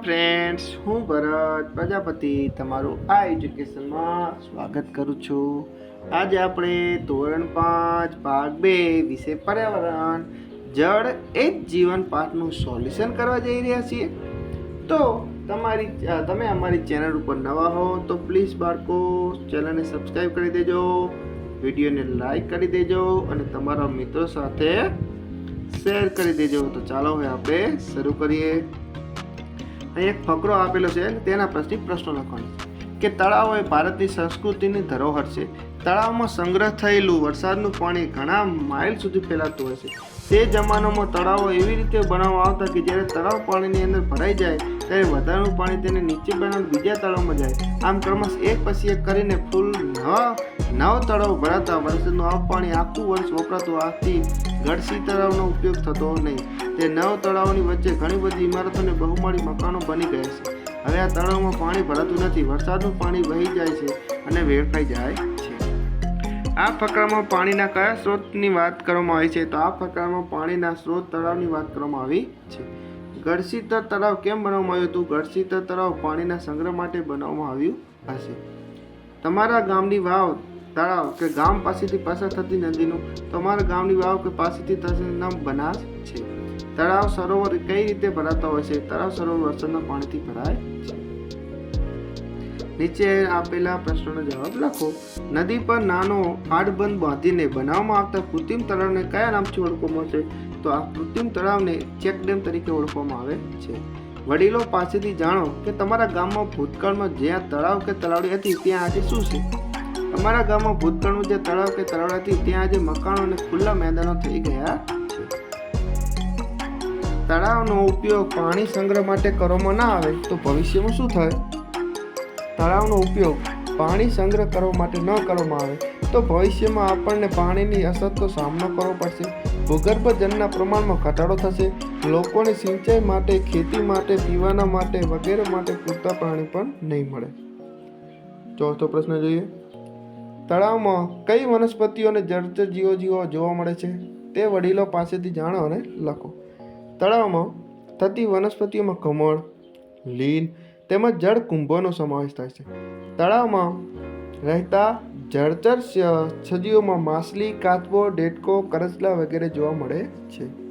Friends હું ભરત પ્રજાપતિ તમારું આ એજ્યુકેશનમાં સ્વાગત કરું છું. આજે આપણે ધોરણ પાંચ, ભાગ બે વિશે પર્યાવરણ, જળ, એ જ જીવન પાઠનું સોલ્યુશન કરવા જઈ રહ્યા છીએ. તો તમારી તમે અમારી ચેનલ ઉપર નવા હો તો પ્લીઝ બાળકો, ચેનલને સબસ્ક્રાઈબ કરી દેજો, વિડીયોને લાઈક કરી દેજો અને તમારા મિત્રો સાથે શેર કરી દેજો. તો ચાલો હવે આપણે શરૂ કરીએ. એક ફકરો આપેલો છે તેના પરથી પ્રશ્નો લખવાનો કે તળાવ એ ભારતની સંસ્કૃતિની ધરોહર છે. તળાવમાં સંગ્રહ થયેલું વરસાદનું પાણી ઘણા માઇલ સુધી ફેલાતું હોય છે. તે જમાનામાં તળાવો એવી રીતે બનાવવામાં આવતા કે જ્યારે તળાવ પાણીની અંદર ભરાઈ જાય, ત્યારે વધારાનું પાણી તેને નીચે બનાવેલ બીજા તળાવમાં જાય. આમ ક્રમશ એક પછી એક કરીને ફૂલ નવ નવ તળાવ ભરાતા વરસાદનું આ પાણી આખું વર્ષ વપરાતું આથી ગળસી તળાવનો ઉપયોગ થતો નહીં. તે નવ તળાવની વચ્ચે ઘણી બધી ઇમારતો અને બહુમાળી મકાનો બની ગયા છે. હવે આ તળાવમાં પાણી ભરાતું નથી. વરસાદનું પાણી વહી જાય છે અને વેડફાઈ જાય છે. આ ફકરામાં પાણીના કયા સ્ત્રોતની વાત કરવામાં આવી છે? તો આ ફકરામાં પાણીના સ્ત્રોત તળાવની વાત કરવામાં આવી છે. ગળસીતર તળાવ કેમ બનાવવામાં આવ્યું હતું? ગળસીતર તળાવ પાણીના સંગ્રહ માટે બનાવવામાં આવ્યું હશે. તમારા ગામની વાવ તળાવ કે ગામ પાસેથી પસાર થતી નદીનું તમારા ગામની વાવ કે પાસેથી થતી નામ બનાસ છે. તળાવ સરોવર કઈ રીતે ભરાતા હોય છે? તળાવ સરોવર વરસાદના પાણીથી ભરાય છે. નીચે આપેલા પ્રશ્નોનો જવાબ લખો. નદી પર નાનો આડબંધ બાંધીને બનાવવામાં આવતા કૃત્રિમ તળાવને કયા નામથી ઓળખવામાં આવે છે? તો આ કૃત્રિમ તળાવને ચેક ડેમ તરીકે ઓળખવામાં આવે છે. વડીલો પાસેથી જાણો કે તમારા ગામમાં ભૂતકાળમાં જ્યાં તળાવ કે તળાવડી હતી, ત્યાં આજે શું છે? તમારા ગામમાં ભૂતકાળમાં જે તળાવ કે તળાવડી હતી ત્યાં આજે મકાનો અને ખુલ્લા મેદાનો થઈ ગયા તળાવનો ઉપયોગ પાણી સંગ્રહ માટે કરવામાં ના આવે તો ભવિષ્યમાં શું થાય? તળાવનો ઉપયોગ પાણી સંગ્રહ કરવા માટે ન કરવામાં આવે તો ભવિષ્યમાં આપણને પાણીની અસરનો સામનો કરવો પડશે. ભૂગર્ભજળના પ્રમાણમાં ઘટાડો થશે. લોકોને સિંચાઈ માટે, ખેતી માટે, પીવાના માટે વગેરે માટે પૂરતા પાણી પણ નહીં મળે. ચોથો પ્રશ્ન જોઈએ. તળાવમાં કઈ વનસ્પતિઓ અને જળચર જીવો જીવો જોવા મળે છે તે વડીલો પાસેથી જાણો અને લખો. તળાવમાં થતી વનસ્પતિઓમાં કમળ લીલ તેમજ જળ કુંભોનો સમાવેશ થાય છે. તળાવમાં રહેતા જળચર સજીવોમાં માછલી, કાચબો ડેટકો કરચલા વગેરે જોવા મળે છે.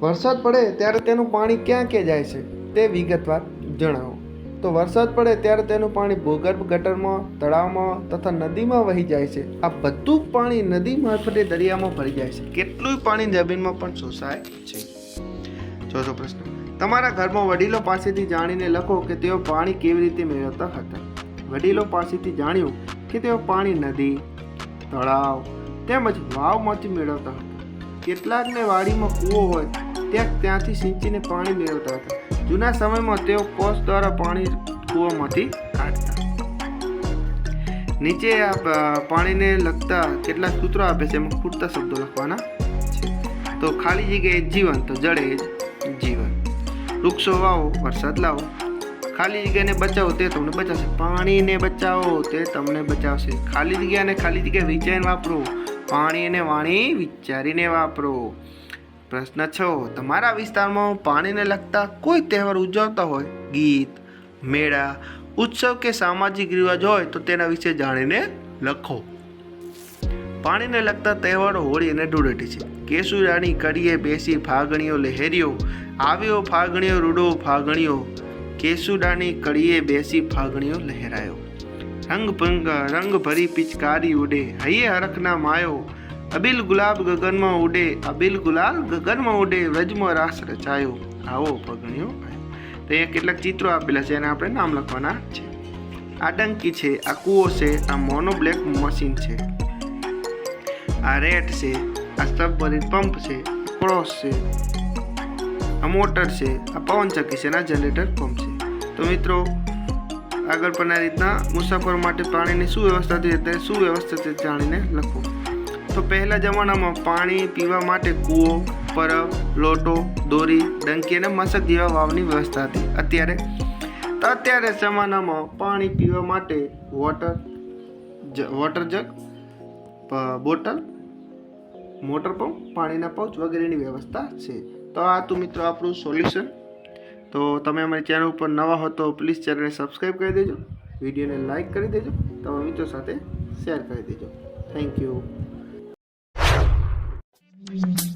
વરસાદ પડે ત્યારે તેનું પાણી ક્યાં ક્યાં જાય છે તે વિગતવાર જણાવો. તો વરસાદ પડે ત્યારે તેનું પાણી ભૂગર્ભ ગટરમાં, તળાવમાં તથા નદીમાં વહી જાય છે. આ બધું પાણી નદી મારફતે દરિયામાં ભરી જાય છે. કેટલું પાણી જમીનમાં પણ શોષાય છે. ચોથો પ્રશ્ન. તમારા ઘરમાં વડીલો પાસેથી જાણીને લખો કે તેઓ પાણી કેવી રીતે મેળવતા હતા. વડીલો પાસેથી જાણ્યું કે તેઓ પાણી નદી, તળાવ તેમજ વાવમાંથી મેળવતા હતા. કેટલાકને વાડીમાં કૂવો હોય, ત્યાં ત્યાંથી સિંચીને પાણી મેળવતા હતા. જૂના સમયમાં તેઓ કોષ દ્વારા પાણી કૂવામાંથી કાઢતા. નીચે આ પાણીને લગતા કેટલાક સૂત્રો આપે છે, એમાં ખૂટતા શબ્દો લખવાના છે. તો ખાલી જગ્યાએ જીવન, તો જડે જ જીવન. વૃક્ષો વાવો, વરસાદ લાવો. ખાલી જગ્યાને બચાવો, તે તમને બચાવશે. પાણીને બચાવો, તે તમને બચાવશે. ખાલી જગ્યાને ખાલી જગ્યાએ વિચારીને વાપરો. પાણી અને વાણી વિચારીને વાપરો. પ્રશ્ન છ, તમારા વિસ્તારમાં પાણીને લગતા કોઈ તહેવાર ઉજવતા હોય? ગીત, મેળા, ઉત્સવ કે સામાજિક રિવાજ હોય તો તેના વિશે જાણીને લખો. પાણીને લગતા તહેવારો હોળી અને ધૂળેટી છે. કેસુરાની કડીએ બેસી ફાગણીઓ લહેરીઓ આવ્યો ફાગણીઓ, રૂડો ફાગણીઓ. કેસુડાની કડીએ બેસી ફાગણીઓ લહેરાયો. રંગ ભંગ રંગ ભરી પિચકારી ઉડે, હૈયે હરખના માયો. અબિલ ગુલાબ ગગનમાં ઉડે, અબિલ ગુલાલ ગગનમાં ઉડે, વ્રજમાં રાસ રચાયો. આવો ફગણીઓ આયો તો કેટલાક ચિત્રો આપેલા છે એને આપણે નામ લખવાના છે. આ ડંકી છે, આ કૂવો છે, આ મોનો બ્લેક મશીન છે. આ રેટ છે, આ સબમરીન પંપ છે ક્રોસ છે. આ મોટર છે, આ પવનચક્કી છે અને જનરેટર પંપ છે. તો મિત્રો, આગળ પણ આ રીતના મુસાફરો માટે પાણીની સુવ્યવસ્થા હતી તે સુવ્યવસ્થિત જાણીને લખો. તો પહેલા જમાનામાં પાણી પીવા માટે કૂવો, પરબ, લોટો, દોરી, ડંકી અને મશક જેવા વાવની વ્યવસ્થા હતી. અત્યારે તો અત્યારે જમાનામાં પાણી પીવા માટે water water jug bottle, motor pump, પાણીના પાઉચ વગેરેની વ્યવસ્થા છે. તો આ હતું મિત્રો આપણું સોલ્યુશન તો તમે અમારી ચેનલ ઉપર નવા હો તો પ્લીઝ ચેનલને સબસ્ક્રાઈબ કરી દેજો. વિડીયોને લાઇક કરી દેજો. તમારા મિત્રો સાથે શેર કરી દેજો. Thank you green.